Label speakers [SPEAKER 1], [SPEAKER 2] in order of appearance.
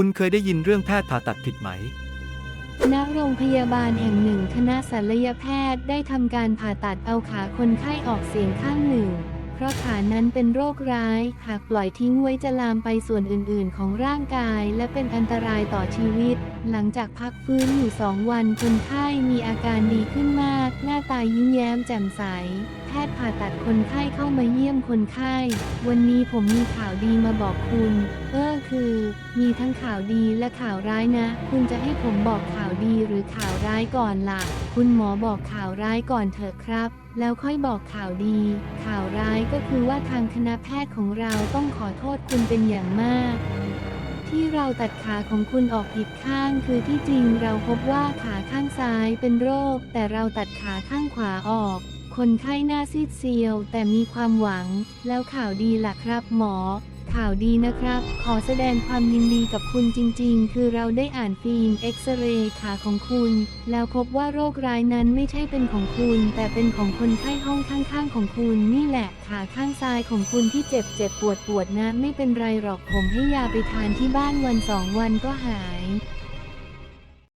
[SPEAKER 1] คุณเคยได้ยินเรื่องแพทย์ผ่าตัดผิดไหม
[SPEAKER 2] ณ โรงพยาบาลแห่งหนึ่งคณะศัลยแพทย์ได้ทำการผ่าตัดเอาขาคนไข้ออกเสียงข้างหนึ่ง เพราะขานั้นเป็นโรคร้าย หากปล่อยทิ้งไว้จะลามไปส่วนอื่นๆ ของร่างกาย และเป็นอันตรายต่อชีวิต หลังจากพักฟื้นอยู่สองวันคนไข้มีอาการดีขึ้นมาก หน้าตายิ้มแย้มแจ่มใสแพทย์ผ่าตัดคนไข้เข้ามาเยี่ยมคนไข้ วันนี้ผมมีข่าวดีมาบอกคุณ เออคือ มีทั้งข่าวดีและข่าวร้ายนะ คุณจะให้ผมบอกข่าวดีหรือข่าวร้ายก่อนล่ะ คุณหมอบอกข่าวร้ายก่อนเถอะครับ แล้วค่อยบอกข่าวดี ข่าวร้ายก็คือว่าทางคณะแพทย์ของเราต้องขอโทษคุณเป็นอย่างมากที่เราตัดขาของคุณออกผิดข้างคือที่จริงเราพบว่าขาข้างซ้ายเป็นโรค แต่เราตัดขาข้างขวาออก คนไข้หน้าซีดเซียวแต่มีความหวัง แล้วข่าวดีล่ะครับหมอ ข่าวดีนะครับ ขอแสดงความยินดีกับคุณจริง ๆ คือเราได้อ่านฟิล์มเอ็กซเรย์ขาของคุณ แล้วพบว่าโรคร้ายนั้นไม่ใช่เป็นของคุณ แต่เป็นของคนไข้ห้องข้างๆ ของคุณ นี่แหละขาข้างซ้ายของคุณที่เจ็บเจ็บปวดปวดนะ ไม่เป็นไรหรอกผมให้ยาไปทานที่บ้านวันสองวันก็หาย